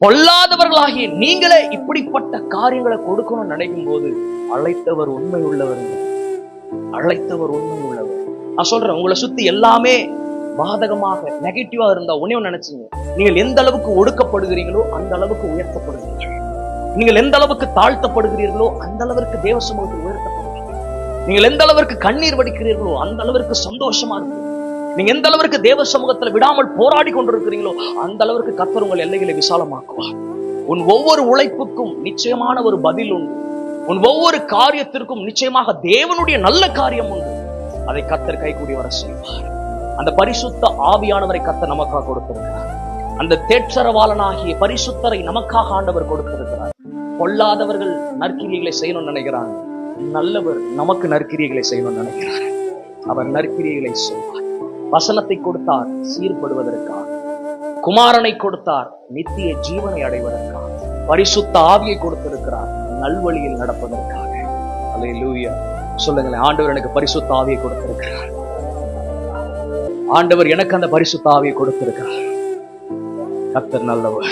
பொல்லாதவர்களாகிய நீங்களே இப்படிப்பட்ட காரியங்களை கொடுக்கணும்னு நினைக்கும் போது அழைத்தவர் உண்மை உள்ளவர் அழைத்தவர் உண்மை உள்ளவர் நான் சொல்றேன் உங்களை சுத்தி எல்லாமே பாதகமாக நெகட்டிவா இருந்தா உடனே நினைச்சீங்க. நீங்கள் எந்த அளவுக்கு ஒடுக்கப்படுகிறீங்களோ அந்த அளவுக்கு உயர்த்தப்படுகிறீர்கள் நீங்கள் எந்த அளவுக்கு தாழ்த்தப்படுகிறீர்களோ அந்த அளவிற்கு தேவ சமூகத்தில் உயர்த்தப்படுகிறீர்கள் நீங்கள் எந்த அளவிற்கு கண்ணீர் வடிக்கிறீர்களோ அந்த அளவிற்கு சந்தோஷமா இருக்கு நீங்க எந்த அளவிற்கு தேவ சமூகத்துல விடாமல் போராடி கொண்டிருக்கிறீங்களோ அந்த அளவிற்கு கத்தர் உங்கள் எல்லைகளை விசாலமாக்குவார். உன் ஒவ்வொரு உழைப்புக்கும் நிச்சயமான ஒரு பதில் உண்டு. உன் ஒவ்வொரு காரியத்திற்கும் நிச்சயமாக தேவனுடைய நல்ல காரியம் உண்டு. அதை கத்தர் கைகூடி வர செய்வார். அந்த பரிசுத்த ஆவியானவரை கத்தர் நமக்காக கொடுத்திருக்கிறார். அந்த தேற்றரவாளனாகிய பரிசுத்தரை நமக்காக ஆண்டவர் கொடுத்திருக்கிறார். பொல்லாதவர்கள் நற்கிரியைகளை செய்யணும்னு நினைக்கிறாங்க. நல்லவர் நமக்கு நற்கிரியைகளை செய்யணும்னு நினைக்கிறார். அவர் நற்கிரியைகளை செய்வார். வசனத்தை கொடுத்தார் சீர்படுவதற்காக. குமாரனை கொடுத்தார் நித்திய ஜீவனை அடைவதற்காக. பரிசுத்த ஆவியை கொடுத்திருக்கிறார் நல்வழியில் நடப்பதற்காக. அல்லேலூயா சொல்லுங்களேன் ஆண்டவர் எனக்கு பரிசுத்த ஆவியை கொடுத்திருக்கிறார். ஆண்டவர் எனக்கு அந்த பரிசுத்த ஆவியை கொடுத்திருக்கிறார். கத்தர் நல்லவர்.